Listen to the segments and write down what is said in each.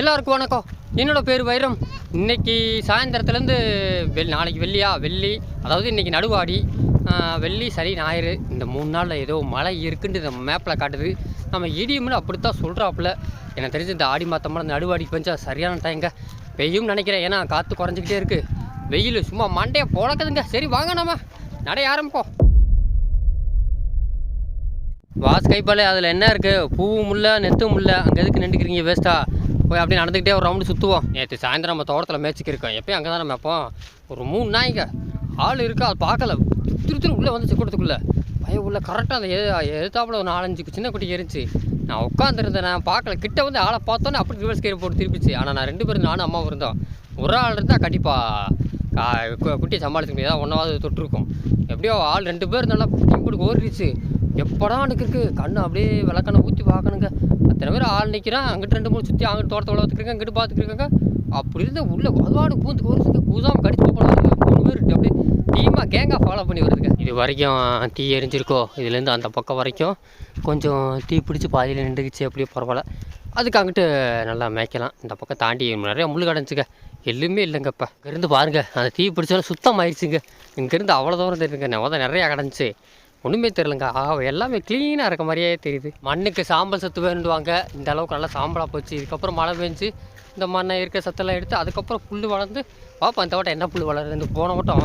எல்லாருக்கும் வணக்கம். என்னோட பேர் வைரம். இன்னைக்கு சாயந்தரத்துலேருந்து வெள் நாளைக்கு வெள்ளியா? வெள்ளி அதாவது இன்னைக்கு நடுவாடி. வெள்ளி சரி ஞாயிறு. இந்த மூணு நாளில் ஏதோ மழை இருக்குன்னு இந்த மேப்பில் காட்டுது. நம்ம இடியும்னு அப்படித்தான் சொல்கிறாப்புல எனக்கு தெரிஞ்சு இந்த ஆடி மாத்தமான நடுவாடி பஞ்சா சரியான டைங்க பெய்யும் நினைக்கிறேன். ஏன்னா காற்று குறைஞ்சிக்கிட்டே இருக்குது வெயில் சும்மா மண்டையை பொழக்குதுங்க. சரி வாங்க நம்ம. நடைய ஆரம்பிப்போம். வாஸ் கைப்பாலே அதில் என்ன இருக்குது பூவும் முல்லை நெத்தும் முல்லை. அங்கே எதுக்கு நின்றுக்கிறீங்க வேஸ்ட்டாக போய் அப்படியே நடந்துக்கிட்டே ஒரு ரவுண்டு சுற்றுவோம் நேற்று சாயந்தரம் நம்ம தோட்டத்தில் மேய்ச்சிக்கிருக்கோம் எப்போயும் அங்கே தான் வைப்போம் ஒரு மூணு நாய்ங்க. ஆள் இருக்கா? அது பார்க்கல. திரு திரு உள்ளே வந்து கூட்டத்துக்குள்ளே பையன் உள்ள கரெக்டாக அந்த எது எதிர்த்தாப்புல ஒரு நாலஞ்சு சின்ன குட்டி இருந்துச்சு நான் உட்காந்துருந்தேன் நான் பார்க்கல. கிட்ட வந்து ஆளை பார்த்தோன்னே அப்படி ரிவர்ஸ் கேர் போட்டு திருப்பிச்சு. ஆனால் நான் ரெண்டு பேரும் நானும் அம்மாவும் இருந்தோம். ஒரு ஆள் இருந்தால் கண்டிப்பாக குட்டியை சமாளிக்க முடியாது. ஒன்றாவது தொட்டிருக்கும். எப்படியோ ஆள் ரெண்டு பேர் நல்லா இப்படி ஓடிடுச்சு. எப்படா எனக்கு கண்ணு அப்படியே விளக்கண்ணை ஊற்றி பார்க்கணுங்க. அத்தனை பேர் ஆள் நிற்கிறான் அங்கிட்டு ரெண்டு மூணு சுற்றி அங்கிட்டு தோட்டத்தை வளர்த்துருக்காங்க இங்கிட்டு பார்த்துருக்காங்க அப்படி இருந்த உள்ள அதுவாடு பூந்து வருதுங்க கூசாமல் கடிச்சு போகலாம். மூணு பேர் அப்படியே டீமாக கேங்காக ஃபாலோ பண்ணி வருதுங்க. இது வரைக்கும் தீ எரிஞ்சிருக்கோ? இதுலேருந்து அந்த பக்கம் வரைக்கும் கொஞ்சம் தீ பிடிச்சி பாதியில் நின்றுக்குச்சு. அப்படியே பரவாயில்ல. அதுக்கு அங்கிட்டு நல்லா மேய்க்கலாம். இந்த பக்கம் தாண்டி நிறைய முள் கடைஞ்சிக்க எல்லுமே இல்லைங்க இப்போ. இங்கேருந்து பாருங்க. அந்த தீ பிடிச்சாலும் சுத்தம் ஆயிடுச்சுங்க இங்கேருந்து அவ்வளோ தூரம் தெரியுதுங்க. நவதான் நிறையா கடைஞ்சி ஒன்றுமே தெரிலங்க ஆ எல்லாமே க்ளீனாக இருக்க மாதிரியே தெரியுது. மண்ணுக்கு சாம்பல் சத்து வேணுவாங்க இந்த அளவுக்கு நல்லா சாம்பலாக போச்சு. இதுக்கப்புறம் மழை பெஞ்சு இந்த மண்ணை இருக்க சத்தெல்லாம் எடுத்து அதுக்கப்புறம் புல் வளர்ந்து பார்ப்போம் இந்த வட்டம் என்ன புல் வளருது? இந்த போன வட்டம்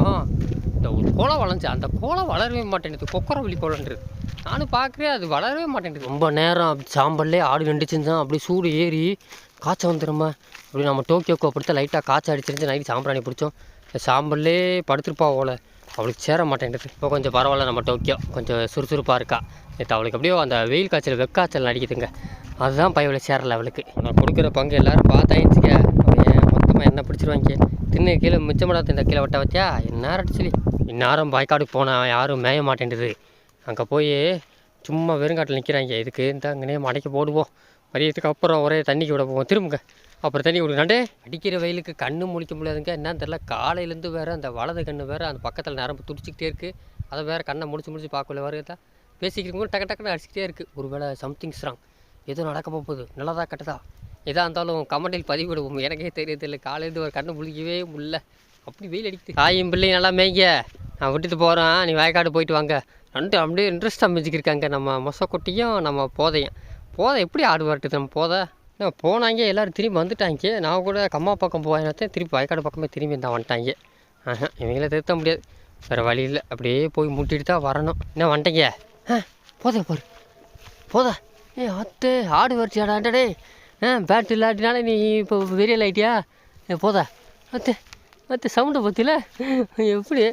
இந்த ஒரு கோலம் வளைஞ்சு அந்த கோலம் வளரவே மாட்டேங்குது. வழி கோலன்றது நானும் பார்க்குறேன் அது வளரவே மாட்டேங்குது. ரொம்ப நேரம் அப்படி சாம்பல்லே ஆடு நின்றுச்சுன்னு அப்படி சூடு ஏறி காய்ச்சல் வந்துடுமா அப்படி நம்ம டோக்கியோக்கு அப்படித்தான் லைட்டாக காய்ச்சல் அடிச்சிருந்து நைட்டு சாம்பிராணி பிடிச்சோம். சாம்பல்லே படுத்துருப்பா ஓலை அவளுக்கு சேர மாட்டேங்குது இப்போ கொஞ்சம் பரவாயில்ல நம்ம டோக்கியோ. கொஞ்சம் சுறுசுறுப்பாக இருக்கா. நேற்று அவளுக்கு அப்படியே அந்த வெயில் காய்ச்சல் வெக்காய்ச்சல் அடிக்குதுங்க. அதுதான் பயவில் சேரலை அவளுக்கு. நான் கொடுக்குற பங்கு எல்லோரும் பார்த்தாயிடுச்சுக்க அவன் மொத்தமாக என்ன பிடிச்சிருவாங்க? தின்னு கீழே மிச்சமடா தின்ன கீழே வட்ட வச்சா என்ன சொல்லி இந்நேரம் பாய்க்காடுக்கு போனால் யாரும் மேய மாட்டேங்குது அங்கே போய் சும்மா வெறுங்காட்டில் நிற்கிறாங்க இதுக்கு இந்த அங்கனே மடைக்கு போடுவோம். மதியத்துக்கு அப்புறம் ஒரே தண்ணிக்கு விட போவோம். திரும்புங்க. அப்புறம் தண்ணி விடுங்கண்டே அடிக்கிற வெயிலுக்கு கண்ணு முழிக்க முடியாதுங்க. என்னன்னு தெரில காலையிலேருந்து வேறு அந்த வலது கண்ணு வேறு அந்த பக்கத்தில் நரம்பு துடிச்சிக்கிட்டே இருக்குது அதை வேறு கண்ணை முடிச்சு முடிச்சு பார்க்கல தான் பேசிக்கிறவங்க டக்கு டக்குன்னு அடிச்சுக்கிட்டே இருக்குது ஒரு வேளை சம்திங் ஸ்ட்ராங் எதுவும் நடக்க போகுது. நல்லதா கெட்டதா? எதாக இருந்தாலும் கமெண்டில் பதிவிடுவோம். எனக்கே தெரியதில்லை இல்லை. காலையிலேருந்து ஒரு கண்ணு முழிக்கவே முடியல. அப்படி வெயில் அடிக்குது. தாயும் பிள்ளையும் நல்லா மேய்ங்க. நான் விட்டுட்டு போகிறேன் நீ வயக்காடு போயிட்டு வாங்க. ரெண்டு அப்படியே இன்ட்ரெஸ்ட்டாக மிஞ்சிக்கிருக்காங்க நம்ம மொசக்கொட்டியும் நம்ம போதையும். போதை எப்படி ஆடு வரட்டுது நம்ம போதை? நான் போனாங்க எல்லோரும் திரும்பி வந்துட்டாங்க. நான் கூட கம்மா பக்கம் போயினத்தேன் திருப்பி வயக்காடு பக்கமே திரும்பி தான் வந்துட்டாங்க. ஆஹா இவங்கள திருத்த முடியாது. வேறு வழி இல்லை. அப்படியே போய் முட்டிட்டு தான் வரணும். என்ன வந்துட்டீங்க? ஆ போதா பாரு. போதா. ஏ அத்து ஆடு வரிச்சியாடாண்டே ஆ பேட் இல்லாட்டினால நீ இப்போ வெறியல் ஆயிட்டியா ஏ போதா. அத்து அத்து சவுண்டை பற்றில எப்படி?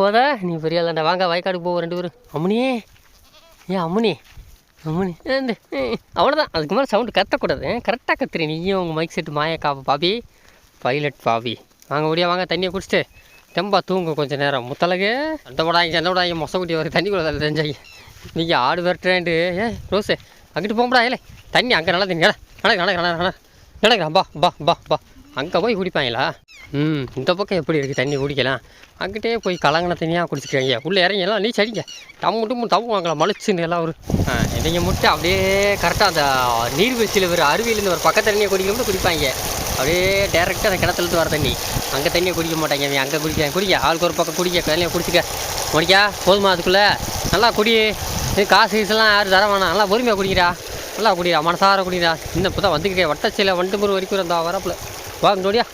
போதா நீ பெரிய வாங்க வயக்காடுக்கு போவோம் ரெண்டு பேரும். அம்மனியே ஏன் அம்முனி. அவ்வளோதான் அதுக்கு மேலே சவுண்டு கத்தக்கூடாது. கரெக்டாக கத்துறீ நீயும் உங்கள் மைக் செட்டு மாய காப்பா பாபி. Pilot Bobby. வாங்க முடியா வாங்க. தண்ணியை குடிச்சிட்டு தெம்பா தூங்க கொஞ்சம் நேரம். முத்தலகு அந்த விடாங்க அந்த விடாங்க மொசக்குட்டி வர தண்ணி கூட தெரிஞ்சாங்க நீங்கள் ஆடு விரட்டுறேன்ட்டு. ஏ ரோஸு. அங்கிட்டு போகப்படா ஏலே. தண்ணி அங்கே நல்லா தண்ணி நடக்கு நடக்கு நடக்கு. நடக்கு நடக்கு. பா பா பா பா. அங்கே போய் குடிப்பாங்களா? ம் இந்த பக்கம் எப்படி இருக்குது தண்ணி குடிக்கலாம். அங்கிட்டே போய் கலங்கின தண்ணியாக குடிச்சிக்கிறாங்க. உள்ளே இறங்கியெல்லாம் நீ அடிங்க டம்மு டம்மு டம்மு வாங்கலாம். மலிச்சுன்னு எல்லாம் ஒரு நீங்கள் மட்டும் அப்படியே கரெக்டாக அந்த நீர்வீழ்ச்சியில் ஒரு அருவியிலேருந்து ஒரு பக்கத்து தண்ணியை குடிக்கணும்னு குடிப்பாங்க. அப்படியே டேரெக்டாக அந்த கிணத்துலேருந்து வர தண்ணி. அங்கே தண்ணியை குடிக்க மாட்டாங்க. அவன் அங்கே குடிக்க குடிக்க. ஆளுக்கு ஒரு பக்கம் குடிக்க தண்ணியை குடிச்சிக்க. முடிக்கா போதுமா அதுக்குள்ளே? நல்லா குடி. இது காசு கீசெல்லாம் யாரும் தர வேணாம். நல்லா பொறுமையாக குடிக்கிறா. நல்லா குடிடா மனசார குடிடா இன்னும் இப்போ தான் வந்துக்கிட்டே. வட்டச்சியில் வண்டு முறை வரைக்கும் இருந்தால் வரப்பில். வாங்க நோடியா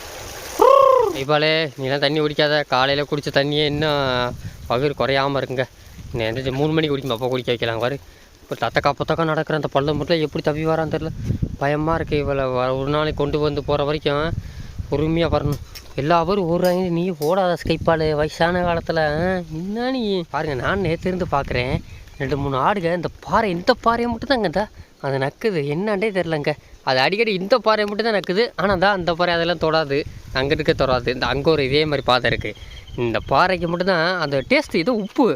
இப்பாலே நீலாம் தண்ணி குடிக்காத. காலையில் குடித்த தண்ணியே இன்னும் பகிர் குறையாமல் இருக்குங்க. இன்னும் எந்த மூணு மணிக்கு குடிக்கும் அப்போ குடிக்க வைக்கலாம். பாரு. இப்போ தத்தக்கா புத்தக்கா நடக்கிற அந்த பள்ளம் மட்டும் எப்படி தப்பி வரான்னு தெரில பயமாக இருக்குது இவளை. ஒரு நாளைக்கு கொண்டு வந்து போகிற வரைக்கும் பொறுமையாக வரணும் எல்லா பேரும் ஓடுறாங்க நீ ஓடாத ஸ்கைப்பால் வயசான காலத்தில் என்ன நீ? பாருங்க நான் நேற்று இருந்து பார்க்குறேன் ரெண்டு மூணு ஆடுங்க. இந்த பாறை இந்த பாறையை மட்டும் தாங்க இந்த. அது நக்குது. என்னண்டே தெரிலங்க அது அடிக்கடி இந்த பாறை மட்டும் தான் நக்குது ஆனால் தான் அந்த பாறை அதெல்லாம் தொடாது. அங்கே இருக்க தொடாது. இந்த அங்கே ஒரு இதே மாதிரி பாதை இருக்குது இந்த பாறைக்கு மட்டும்தான் அந்த டேஸ்ட்டு இது உப்பு.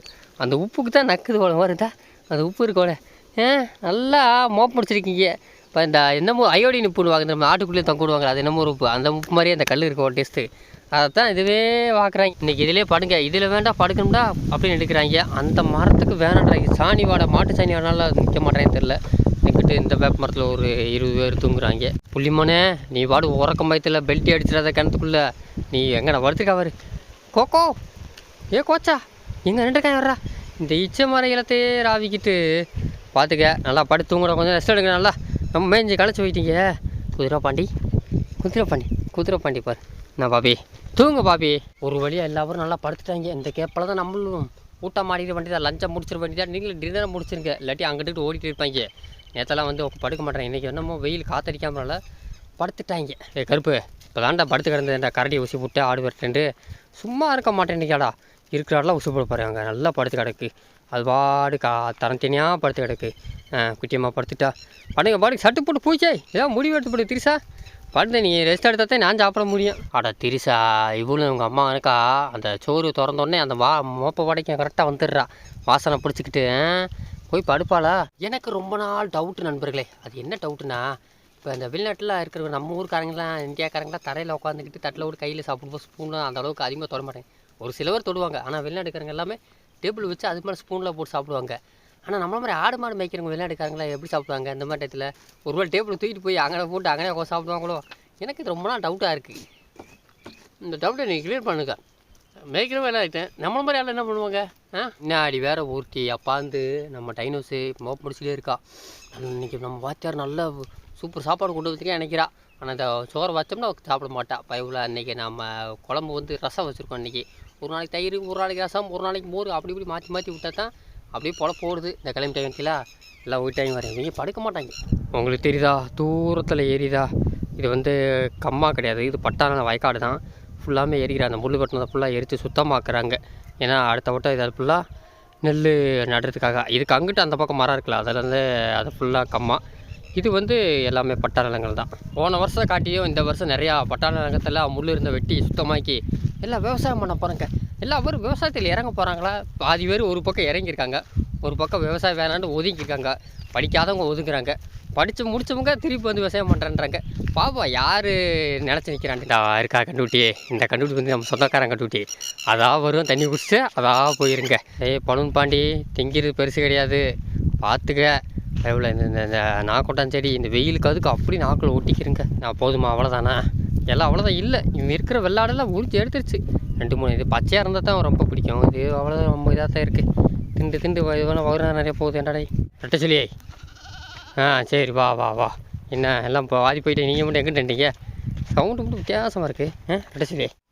அந்த உப்புக்கு தான் நக்குது போல வருதா? அந்த உப்பு இருக்கோல ஏ நல்லா மோப்பம் முடிச்சிருக்கீங்க. இப்போ இந்த என்னமோ அயோடின் உப்புன்னு வாங்க நம்ம ஆட்டுக்குள்ளேயே தொங்க அது என்னமோ ஒரு உப்பு. அந்த உப்பு மாதிரியே அந்த கல் இருக்கும் டேஸ்ட்டு அதைத்தான் இதுவே பார்க்குறாங்க இன்றைக்கி இதிலே படுங்க. இதில் வேண்டாம் படுக்கணும்டா அப்படின்னு எடுக்கிறாங்க. அந்த மரத்துக்கு வேணான்றாங்க சாணி வாடை மாட்டு சாணி வாடனால நிற்க மாட்டேன்னு தெரில வந்து இந்த வேப்ப மரத்தில் ஒரு இருபது பேர் தூங்குறாங்க. புள்ளிமானே நீ பாடு உறக்கம் பயத்தில் பெல்ட்டி அடிச்சிடாத கிணத்துக்குள்ள. நீ எங்கடா படுத்துருக்கா பாரு கோகோ ஏ கோச்சா! எங்கே நின்றுருக்கான் வர்றா. இந்த இச்ச மர இலத்தையே ராவிக்கிட்டு பார்த்துக்க நல்லா படுத்து தூங்குற கொஞ்சம் ரெஸ்ட் எடுங்க நல்லா. நம்ம மேய்ஞ்சி களைச்சி போயிட்டீங்க. குதிரை பாண்டி. குதிரை பாண்டி. குதிரை பாண்டி பாரு. என்ன பாபி? தூங்க பாபி. ஒரு வழியாக எல்லாரும் நல்லா படுத்துட்டாங்க. இந்த கேப்பில் தான் நம்மளும். ஊட்டம் மாடிக்கிற வேண்டியதா லஞ்சம் முடிச்சிட வேண்டியதா நீங்களும் டின்னர் முடிச்சிருங்க. இல்லாட்டி அங்கிட்டு ஓடிட்டு இருப்பாங்க. நேற்றெல்லாம் வந்து படுக்க மாட்டேன் இன்றைக்கி என்னமோ வெயில் காத்தடிக்காமல படுத்துட்டாங்க. ஏ கருப்பு இப்போ தாண்டா படுத்து கிடந்தேன்டா கரடி ஊசி போட்டு ஆடு வரட்டேன்ட்டு சும்மா இருக்க மாட்டேன் இன்றைக்காடா இருக்கிறாடெல்லாம் ஊசி போட பாருங்க அங்கே நல்லா படுத்து கிடக்கு. அது பாடு கா தரத்தனியாக படுத்து கிடக்கு. குட்டியமாக குட்டியம்மா படுத்துட்டா. படுங்க பாடுங்க. சட்டு போட்டு பூச்சே ஏதாவது முடிவு எடுத்து போடு திரிசா. படுத்து நீ ரெஸ்ட் எடுத்தால் தான் நான் சாப்பிட முடியும். அட திரிசா இவ்வளோ உங்கள் அம்மா எனக்கா அந்த சோறு திறந்தோடனே அந்த வா மோப்ப வடைக்கும் கரெக்டாக வந்துடுறா. வாசனை பிடிச்சிக்கிட்டு போய் படுப்பாளா? எனக்கு ரொம்ப நாள் டவுட்டு நண்பர்களே. அது என்ன டவுட்டுனா இப்போ இந்த வெளிநாட்டில் இருக்கிற நம்ம ஊருக்காரங்களாம் இந்தியாக்காரங்களாம் தரையில் உட்காந்துக்கிட்டு தட்டில் விட்டு கையில் சாப்பிடுவோம் ஸ்பூன்லாம் அந்த அளவுக்கு அதிகமாக தொட ஒரு சிலவர் தொடுவாங்க. ஆனால் வெளிநாட்டுக்காரங்க எல்லாமே டேபிள் வச்சு அது மாதிரி ஸ்பூனில் போட்டு சாப்பிடுவாங்க. ஆனால் நம்மள மாதிரி ஆடு மாடு மேய்க்கிறவங்க வெளிநாட்டுக்காரங்களா எப்படி சாப்பிடுவாங்க? இந்த மாதிரி டயத்தில் ஒரு வேளை டேபிள் தூக்கிட்டு போய் அங்கே போட்டு அங்கே உட்காந்து சாப்பிடுவாங்களோ? எனக்கு இது ரொம்ப நாள் டவுட்டாக இருக்குது இந்த டவுட்டை நீங்கள் கிளியர் பண்ணுங்க. மேய்க்கிற வேலை ஆகிட்டேன் நம்மள மாதிரி ஆள் என்ன பண்ணுவாங்க? என்ன முன்னாடி வேற ஊர்த்தி அப்பாந்து நம்ம டைனோஸு மோப் முடிச்சுட்டே இருக்கா. இன்னைக்கு நம்ம வாத்தியார் நல்ல சூப்பர் சாப்பாடு கொண்டு வந்துருக்கேன் நினைக்கிறா. ஆனால் இந்த சோறு வச்சோம்னா அவள் சாப்பிட மாட்டா. பயவில் அன்றைக்கி நம்ம குழம்பு வந்து ரசம் வச்சுருக்கோம் இன்றைக்கி ஒரு நாளைக்கு தயிர் ஒரு நாளைக்கு ரசம் ஒரு நாளைக்கு மோர் அப்படி இப்படி மாற்றி மாற்றி விட்டா தான் அப்படியே பொழ போடுது இந்த கிளம்பி டைம்ல எல்லாம் போயிட்டாங்க வரேன் இவங்க படுக்க மாட்டாங்க. உங்களுக்கு தெரியுதா? தூரத்தில் ஏறிதா? இது வந்து கம்மா கிடையாது. இது பட்டான வயக்காடு தான். ஃபுல்லாமே எரிக்கிற அந்த முள் வெட்டினதை ஃபுல்லாக எரித்து சுத்தமாக்குறாங்க. ஏன்னா அடுத்த வட்டம் இதை ஃபுல்லாக நெல் நடுறதுக்காக. இதுக்கு அங்கிட்டு அந்த பக்கம் மரம் இருக்குல்ல அதில் வந்து அது ஃபுல்லாக கம்மா. இது வந்து எல்லாமே பட்டா நிலங்கள் தான். போன வருஷம் காட்டியும் இந்த வருஷம் நிறையா பட்டா நிலங்கத்தில் முள் இருந்த வெட்டி சுத்தமாக்கி எல்லாம் விவசாயம் பண்ண போகிறாங்க எல்லா பேரும் விவசாயத்தில் இறங்க போகிறாங்களா பாதி பேர் ஒரு பக்கம் இறங்கியிருக்காங்க. ஒரு பக்கம் விவசாயம் வேணான்னு ஒதுங்கியிருக்காங்க. படிக்காதவங்க ஒதுங்குறாங்க. படித்து முடிச்சவங்க திருப்பி வந்து விவசாயம் பண்ணுறேன்றாங்க பாப்பா யார் நினச்சி நிற்கிறான்டா இருக்கா கண்டுபிட்டி இந்த கண்டுபிடி வந்து நம்ம சொந்தக்காரன் கண்டுபிட்டி அதான் வரும் தண்ணி குடிச்சு அதான் போயிருங்க. ஏய் பலூன் பாண்டி திங்கிறது பெருசு கிடையாது. பார்த்துக்க எவ்வளோ இந்த இந்த இந்த செடி இந்த வெயிலுக்கு அதுக்கு அப்படி நாக்கில் ஒட்டிக்கிறேங்க நான் போதுமா அவ்வளோதானா எல்லாம் அவ்வளோதான் இல்லை. இவன் இருக்கிற வெள்ளாடெல்லாம் உரிச்சு எடுத்துருச்சு. ரெண்டு மூணு இது பச்சையாக இருந்தால் தான் ரொம்ப பிடிக்கும். இது அவ்வளோதான் ரொம்ப இதாக தான் இருக்குது திண்டு திண்டு இதுவான வரும் நிறைய போகுது. என்னடா ரெட்ட சொல்லியே ஆ சரி வா வா வா. என்ன எல்லாம் இப்போ வாதி போயிட்டு நீங்கள் மட்டும் எங்கிட்டீங்க சவுண்டு மட்டும் வித்தியாசமாக இருக்குது ஆ ரெட்டை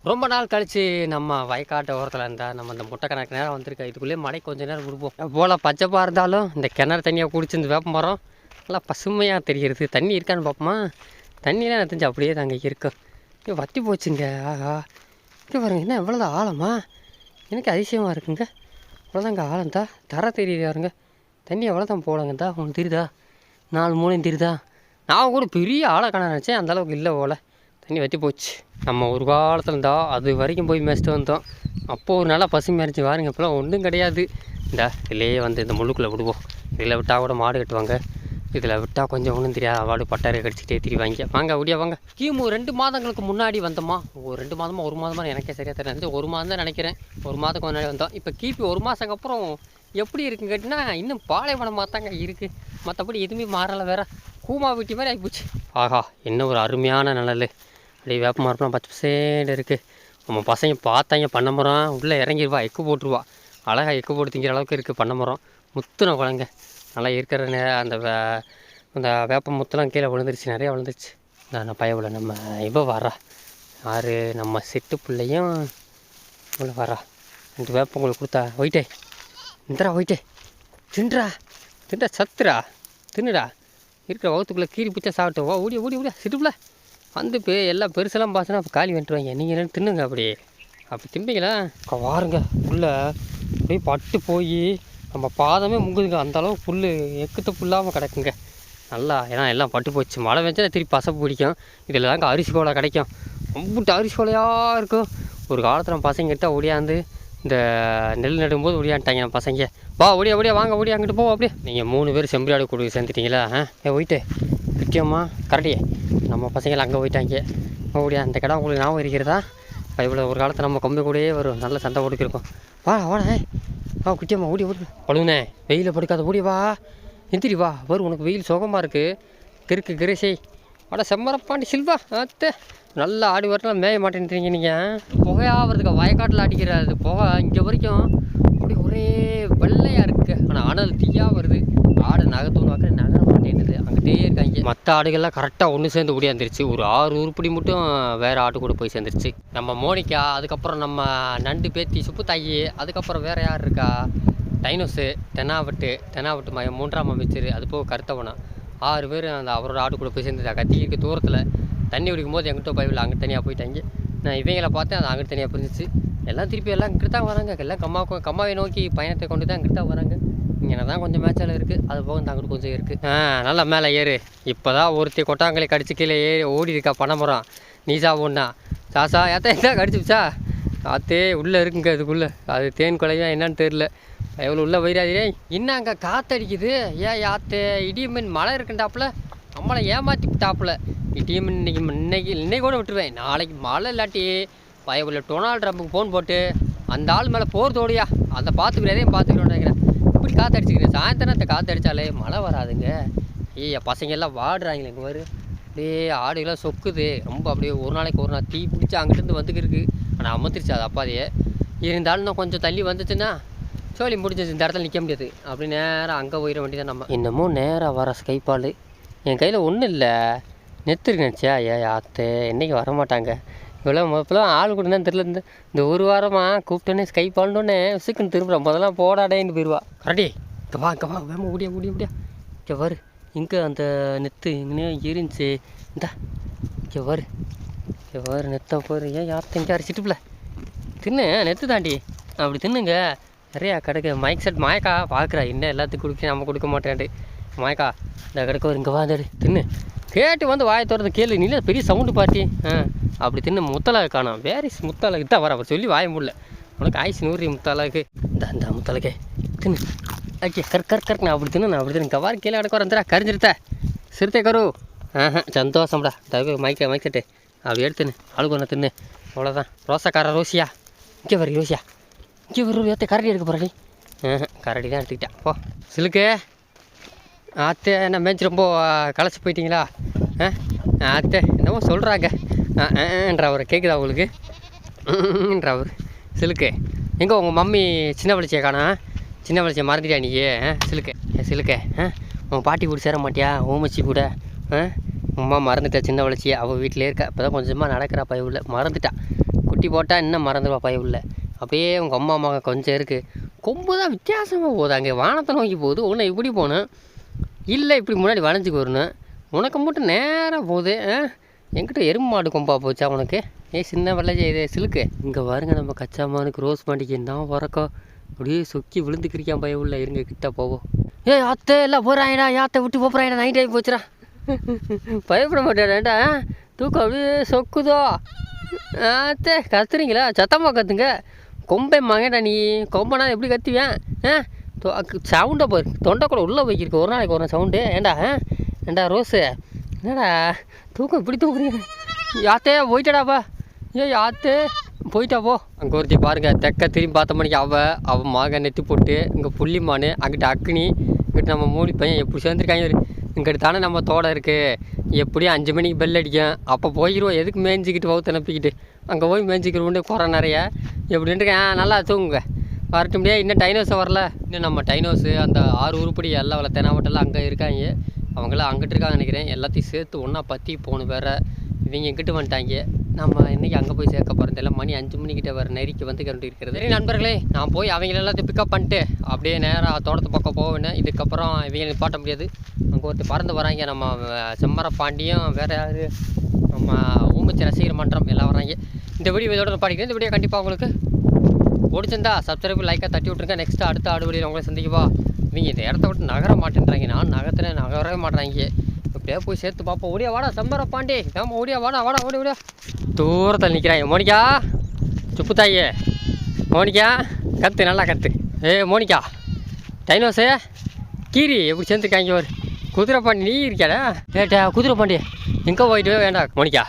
ரொம்ப நாள் கழித்து நம்ம வயக்காட்டு ஓரத்தில் இருந்தால் நம்ம இந்த முட்டை கணக்கு நேரம் வந்திருக்க. இதுக்குள்ளேயே மழை கொஞ்சம் நேரம் கொடுப்போம் போல் பச்சைப்பாக இருந்தாலும் இந்த கிணறு தண்ணியாக குடிச்சு இந்த வேப்ப மரம் நல்லா பசுமையாக தெரிகிறது. தண்ணி இருக்கான்னு பார்ப்போமா தண்ணியெலாம் எனக்கு தெரிஞ்சு அப்படியே தாங்க இருக்கும். இங்கே வத்தி போச்சுங்க. ஆஹா. இங்கே பாருங்க என்ன இவ்வளோதான் ஆழமா? எனக்கு அதிசயமாக இருக்குங்க. இவ்வளோதாங்க ஆழம் தான் தர தெரியுது பாருங்க தண்ணி எவ்வளோதான் போலங்க தான் உங்களுக்கு தெரியுதா? நாலு மூணையும் தெரியுதா? நான் கூட பெரிய ஆழ நினச்சேன். அந்த அளவுக்கு இல்லை போல. தண்ணி வற்றி போச்சு. நம்ம ஒரு காலத்தில் இருந்தால் அது வரைக்கும் போய் மேய்ச்சிட்டு வந்தோம். அப்போது ஒரு நல்லா பசுமையாக இருந்துச்சு வாருங்க இப்போலாம் ஒன்றும் கிடையாது. இந்த இதுலேயே வந்து இந்த முள்ளுக்குள்ளே விடுவோம். இதில் விட்டால் கூட மாடு கட்டுவாங்க. இதில் விட்டால் கொஞ்சம் ஒன்றும் தெரியாது. அவாடு பட்டாரை கடிச்சிட்டே திரிவாங்க. வாங்க அப்படியே வாங்க. கிமு ரெண்டு மாதங்களுக்கு முன்னாடி வந்தோமா? ஒரு ரெண்டு மாதமா ஒரு மாதமாக எனக்கே சரியாக தெரியாது ஒரு மாதம் தான் நினைக்கிறேன். ஒரு மாதத்துக்கு முன்னாடி வந்தோம். இப்போ கிபி ஒரு மாதத்துக்கு அப்புறம் எப்படி இருக்குன்னு கேட்டினா இன்னும் பாலைவனமாக தாங்க இருக்குது மற்றபடி எதுவுமே மாறலை வேற. கூமா வீட்டி மாதிரி ஆகிப்போச்சு ஆஹா என்ன ஒரு அருமையான நிழல். அப்படியே வேப்ப மரம்லாம் பச்சை பசேன்னு இருக்குது நம்ம பசங்க பார்த்தாங்க பண்ண மரம். உள்ளே இறங்கிடுவா எக்கு போட்டுருவா. அழகாக எக்கு போட்டு திங்கிற அளவுக்கு இருக்குது பண்ண மரம். முத்துன குழங்க நல்லா இருக்கிற நே அந்த வே அந்த வேப்ப முத்துலாம் கீழே விழுந்துருச்சு நிறையா விழுந்துருச்சு. நான் பயவில் நம்ம இவ வரா. யார்? நம்ம செட்டு பிள்ளையும் இவ்வளோ வரா. ரெண்டு வேப்பம் உங்களுக்கு கொடுத்தா. ஒயிட்டே. இந்தரா ஒயிட்டே. தின்றா. தின்றா சத்துரா தின்னுடா. இருக்கிற வகுத்துக்குள்ளே கீறி பிடிச்சா சாப்பிட்டு. ஓ ஓடி ஓடி ஓடியா சிட்டுப்புல வந்து பே எல்லாம் பெருசெல்லாம் பார்த்தோன்னா அப்போ காலி வந்துட்டுவாங்க நீங்கள் என்ன தின்னுங்க அப்படியே. அப்படி திம்பிங்களா? அக்கா வாருங்க. உள்ளே அப்படியே பட்டு போய் நம்ம பாதமே முங்குதுங்க. அந்தளவு புல் எக்குத்த புல்லாமல் கிடக்குங்க. நல்லா ஏன்னா எல்லாம் பட்டு போச்சு. மழை பெஞ்சா திருப்பி பசப்பு பிடிக்கும். இதில் தாங்க அரிசி கோலை கிடைக்கும். ரொம்ப அரிசி கோலையாக இருக்கும். ஒரு காலத்தில் நம்ம பசங்க கிட்ட இந்த நெல் நடும்போது ஒடியாண்டாங்க நம்ம பசங்க. வா ஒடியா ஒடியா வாங்க ஒடியா அங்கிட்டு போ அப்படியே. நீங்கள் மூணு பேர் செம்பரியாடு கூட சேர்ந்துட்டீங்களா? ஆ ஏ போயிட்டு. முக்கியமாக கரடி. நம்ம பசங்களை அங்கே போயிட்டாங்க. ஓடியா அந்த கடை உங்களுக்கு ஞாபகம் இருக்கிறதா? இவ்வளோ ஒரு காலத்தில் நம்ம கொம்பை கூடயே வரும் நல்ல சண்டை போட்டுக்கிருக்கோம். வா வாடா ஆ வா குட்டியம்மா ஓடி ஓடி. பழுவுனே வெயிலில் படுக்காத ஓடி வா. எந்திரி வா. வரும் உனக்கு வெயில் சோகமாக இருக்குது கிறுக்கு கிரேசை அட செம்மரப்பாண்டி சில்வா. அத்தை. நல்லா ஆடி வரலாம் மேய மாட்டேன்றீங்க நீங்கள் புகையாக புகையாகிறதுக்கு வயக்காட்டில் அடிக்கிறாரு புகை இங்கே வரைக்கும் அப்படி ஒரே வெள்ளையாக இருக்குது ஆனால் அனல் தீயாக வருது. ஆடை நகர்த்தணும் வாக்கில் நகர மாட்டேன்னுது. அங்கிட்டே இருக்காங்க. மற்ற ஆடுகள்லாம் கரெக்டாக ஒன்று சேர்ந்து ஓடியாந்துருச்சு ஒரு ஆறு உருப்படி மட்டும் வேறு ஆடு கூட போய் சேர்ந்துருச்சு. நம்ம மோனிக்கா அதுக்கப்புறம் நம்ம நண்டு பேத்தி சுப்பு தாயி அதுக்கப்புறம் வேறு யார் இருக்கா? டைனோஸு தென்னாவட்டு தென்னாவட்டு மயம் மூன்றாம் அமைச்சர் அது போக கருத்தவனம் ஆறு பேர் அந்த அவரோட ஆடு கூட போய் சேர்ந்துட்டா கத்தி இருக்க தூரத்தில் தண்ணி குடிக்கும் போது எங்கிட்ட பயிரில் அங்கே தனியாக போயிட்டாங்க. நான் இவங்கள பார்த்தேன் அது அங்கிட்டு தனியாக புரிஞ்சிச்சு. எல்லாம் திருப்பி எல்லாம் இங்கிட்டு தான் வராங்க. எல்லாம் கம்மா கம்மாவை நோக்கி பயணத்தை கொண்டு தான் இங்கிட்டு தான் வராங்க. இங்கே தான் கொஞ்சம் மேட்சால் இருக்குது அது போக இந்த கொஞ்சம் இருக்குது ஆ நல்லா மேலே ஏறு. இப்போ தான் ஒருத்தி கொட்டாங்களை கடிச்சு கீழே ஏறி ஓடி இருக்கா பனைமரம். நீசா ஒன்றா சாசா ஏத்தா என்ன கடிச்சுச்சா காத்தே உள்ளே இருக்குங்க அதுக்குள்ளே அது தேன் கொலையா என்னன்னு தெரில எவ்வளோ உள்ள வைராதிரே இன்னும் அங்கே காத்தடிக்குது? ஏன் யாத்தே இடியமின் மழை இருக்குண்டாப்புல? நம்மளை ஏமாற்றி விட்டாப்புல இடியமின் இன்னைக்கு இன்னைக்கு இன்னைக்கு கூட விட்டுருவேன். நாளைக்கு மழை இல்லாட்டி பயபுள்ள டொனால்டு ட்ரம்புக்கு ஃபோன் போட்டு அந்த ஆள் மேலே போர் தோடியா? அதை பார்த்துக்கிறேன் பார்த்துக்கிறோன்னு நினைக்கிறேன். இப்படி காத்தடிச்சுக்கிறேன் சாயந்தரத்தை காத்தடிச்சாலே மழை வராதுங்க. ஐயா பசங்க எல்லாம் வாடுறாங்களே இங்கே வரும் அப்படியே ஆடுகளாம் சொக்குது. ரொம்ப அப்படியே ஒரு நாளைக்கு ஒரு நாள் தீ பிடிச்சி அங்கிட்டேருந்து வந்துக்கிருக்கு ஆனால் அமர்த்திருச்சு அது அப்பாதையே இருந்தாலும் நான் கொஞ்சம் தள்ளி வந்துச்சுன்னா சோழி முடிஞ்சிச்சு இந்த இடத்துல நிற்க முடியாது. அப்படி நேராக அங்கே போயிட வேண்டியதான் நம்ம. இன்னமும் நேராக வர ஸ்கைப்பால் என் கையில் ஒன்றும் இல்லை. நெத்துருக்கு நினச்சியா ஏ அத்தை இன்னைக்கு வரமாட்டாங்க? மாட்டாங்க இவ்வளோ இப்போலாம் ஆள் கூட தான் தெரியல. இந்த இந்த ஒரு வாரமாக கூப்பிட்டோன்னே ஸ்கை பண்ணோன்னே விசுக்குன்னு திரும்புகிறோம் முதல்லாம் போடாடேன்னு போயிடுவா கரடி இங்கே வா இங்கே வா. வேமா ஓடியா ஓடியா ஓடியா. இங்கே வரு. இங்கே அந்த நெத்து இங்கே இருந்துச்சு இந்தா இங்கே வரு. இங்கே வரு நெத்தை போரு. ஏன் யார்த்த இங்கே அரைச்சிட்டுப்ல தின்னு நெத்து தாண்டி. அப்படி தின்னுங்க. நிறையா கிடக்கு. மைக் செட் மாயக்கா பார்க்குறா என்ன எல்லாத்துக்கும் கொடுக்க நம்ம கொடுக்க மாட்டேன்ட்டு. மாயக்கா இந்த கிடக்கு ஒரு இங்கே வாந்தாடு தின்னு. கேட்டு வந்து வாயை திறந்து கேளு. இல்லை பெரிய சவுண்டு பார்ட்டி ஆ அப்படி தின்னு முத்தலாக காணோம். வேறு முத்தலா இதான் வர அவர் சொல்லி வாய முடியல உனக்கு ஆயுசு நூறு முத்தாலாக்கு இந்த இந்த முத்தலக்கே தின்னு. ஓகே கர் கர் கர் நான் அப்படி தின்னு நான் அப்படி தின்னு. கவார் கீழே அடக்க வரந்துடா கரிஞ்சிருத்த. சிறுத்தை கரு. ஆஹா சந்தோஷம்டா. தவிர மைக்க மயக்கட்டு அப்படி எடுத்துன்னு ஆளுக்கு ஒன்று தின்னு. அவ்வளோதான் ரோசாக்கார ரோசியா? இங்கே வர ரோசியா. இங்கே ஒரு ஏற்ற கரடி எடுக்க போகிறடி கரடி தான் எடுத்துக்கிட்டேன் போ. சிலுக்கு. ஆத்தே என்ன மேய்ச்சி ரொம்ப களைச்சி போயிட்டீங்களா? ஆ ஆத்தே என்னமோ சொல்கிறாங்க என்ற அவர் கேட்குதா உங்களுக்கு? என்ற அவர். சிலுக்கு. எங்கே உங்கள் மம்மி சின்ன வளர்ச்சியை காணா? சின்ன வளர்ச்சியை மறந்துட்டியா நீ? ஆ சிலுக்கு. சிலுக்கு. ஆ உன் பாட்டி கூட சேர மாட்டியா? ஓமச்சி கூட? ஆ உம்மா மறந்துட்டா சின்ன வளர்ச்சியை. அவள் வீட்டிலே இருக்கா. இப்போ தான் கொஞ்சமாக நடக்கிறா பயவுள்ள மறந்துட்டா. குட்டி போட்டால் இன்னும் மறந்துடுவா பயவுள்ள அப்படியே உங்கள் அம்மா அம்மா கொஞ்சம் இருக்குது கொம்பு தான் வித்தியாசமாக போகுது. அங்கே வானத்தை நோக்கி போகுது. ஒன்று இப்படி போகணும் இல்லை இப்படி முன்னாடி வளைஞ்சிக்கு வரணும் உனக்கு மட்டும் நேராக போகுது ஆ? என்கிட்ட எறும்பு மாடு கொம்பா போச்சா உனக்கு? ஏ சின்ன வெள்ளைஜி இது சிலுக்கு. இங்கே பாருங்க நம்ம கச்சா மானுக்கு ரோஸ் பாண்டிக்கு என்ன வரக்கோ அப்படியே சொக்கி விழுந்துக்கிறிக்கான் பய உள்ள. இருங்க கிட்ட போவோம். ஏ அத்தை எல்லாம் போகிறாங்கடா யாத்தை விட்டு போகிறாங்கடா நைட் ஆகி போச்சுடா. பயப்பட மாட்டேடா தூக்கம் அப்படியே சொக்குதோ? அத்தை கத்துறீங்களா? சத்தமாக கத்துங்க. கொம்பை மகடா நீ. கொம்பனா எப்படி கத்துவேன் ஆ? சவுண்டை பாரு தொண்டை கூட உள்ளே போய்க்கிருக்கு. ஒரு நாளைக்கு ஒரு சவுண்டு. ஏண்டா ஏண்டா ரோஸு? என்னடா தூக்கம் இப்படி தூக்குறீங்க யாத்தே போயிட்டடாப்பா ஏ யாத்தே. போயிட்டா போ. அங்கே ஒருத்தி பாருங்க தெக்க திரும்பி பார்த்த மணிக்கு அவ அவ மக நெத்தி போட்டு இங்கே புள்ளிமானு அங்கிட்ட அக்னி இங்கிட்ட நம்ம மூணு பையன் எப்படி சேர்ந்துருக்காங்க இங்கிட்ட தானே நம்ம தோடை இருக்குது எப்படியும் அஞ்சு மணிக்கு பெல் அடிக்கும். அப்போ போயிடுவோம் எதுக்கு மேய்ஞ்சிக்கிட்டு வகுத்து அனுப்பிக்கிட்டு? அங்கே போய் மேய்ஞ்சிக்கிறோண்டு குறை நிறைய. எப்படின்ட்டு நல்லா தூங்குங்க. வரட்டும் முடியாது இன்னும் டைனோஸை வரல. இன்னும் நம்ம டைனோஸு அந்த ஆறு உருப்படி எல்லாம் வள தெனாவட்டெல்லாம் அங்கே இருக்காங்க. அவங்களாம் அங்கிட்டு இருக்காங்க நினைக்கிறேன். எல்லாத்தையும் சேர்த்து ஒன்றா பற்றி போகணும் வேறு. இவங்க எங்கிட்டு வந்துட்டாங்க? நம்ம இன்றைக்கி அங்கே போய் சேர்க்க போகிறோம் எல்லாம் மணி அஞ்சு மணிக்கிட்ட வர நெருக்கி வந்து கண்டு இருக்கிறது. சரி நண்பர்களே நான் போய் அவங்க எல்லாத்தையும் பிக்கப் பண்ணிட்டு அப்படியே நேராக தோட்டத்து பக்கம் போவேன். இதுக்கப்புறம் இவங்க நிப்பாட்ட முடியாது. அங்கே ஒருத்தர் பறந்து வராங்க. நம்ம செம்மர பாண்டியும் வேறு யார்? நம்ம ஊமச்சி ரசிகர் மன்றம் எல்லாம் வராங்க. இந்த வீடியோ இதோட படிக்கிறேன். இந்த வீடியோ கண்டிப்பாக உங்களுக்கு பிடிச்சிருந்தா சப்ஸ்கிரைப் லைக்காக தட்டி விட்ருங்க நெக்ஸ்ட்டு அடுத்த அடுபடியில் உங்களை சந்திக்குவா? இவங்க இந்த இடத்த விட்டு நகர மாட்டேன்றாங்க. நான் நகரத்தில் நகரவே மாட்டேறாங்க இப்படியே போய் சேர்த்து பார்ப்போம் ஓடியா வாடா சம்பர பாண்டி. ஏமா ஓடியா வாடா வாடா ஓடி ஓடியா. தூரத்தில் நிற்கிறாங்க மோனிகா சுப்பு தாயே. மோனிகா கத்து நல்லா கற்று ஏ மோனிகா டைனோஸே கீரி எப்படி சேர்ந்துருக்காங்க ஒரு குதிரை பாண்டி நீ இருக்கியாடா? ஏட்டா குதிரை பாண்டி எங்கே போயிட்டு வேண்டாம் மோனிகா?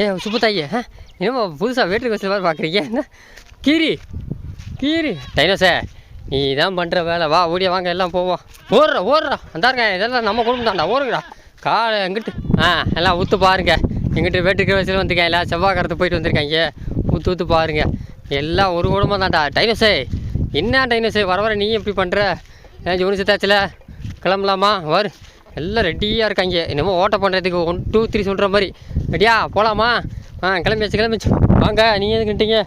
ஏ சுப்பு தாயே என்னமோ புதுசாக வேட்டு வச்சு மாதிரி பார்க்குறீங்க என்ன? கீரி கீரி. டைனோஸே நீ தான் பண்ணுற வேலை. வா ஓடியா வாங்க எல்லாம் போவோம். ஓடுறா ஓடுறா. அந்தாருங்க இதெல்லாம் நம்ம குடும்பம் தான்டா ஓடுங்கடா. காலை எங்கிட்டு? ஆ எல்லாம் ஊற்று பாருங்க. எங்கிட்ட வேட்டுக்கு வயசில் வந்திருக்கேன். எல்லாம் செவ்வாய்க்கரத்து போயிட்டு வந்திருக்காங்க ஊற்று ஊற்று பாருங்க. எல்லாம் ஒரு குடும்பம் தான்டா டைனோஸே என்ன டைனோசே? வர வர நீ எப்படி பண்ணுற ஏன் ஜூனி சித்தாச்சில்? கிளம்பலாமா? வரு. எல்லாம் ரெடியாக இருக்காங்க. என்னமோ ஓட்ட பண்ணுறதுக்கு ஒன் டூ த்ரீ சொல்கிற மாதிரி. ரெடியா? போகலாமா ஆ கிளம்பியாச்சு கிளம்பிச்சு வாங்க நீங்கள் எதுக்கிட்டீங்க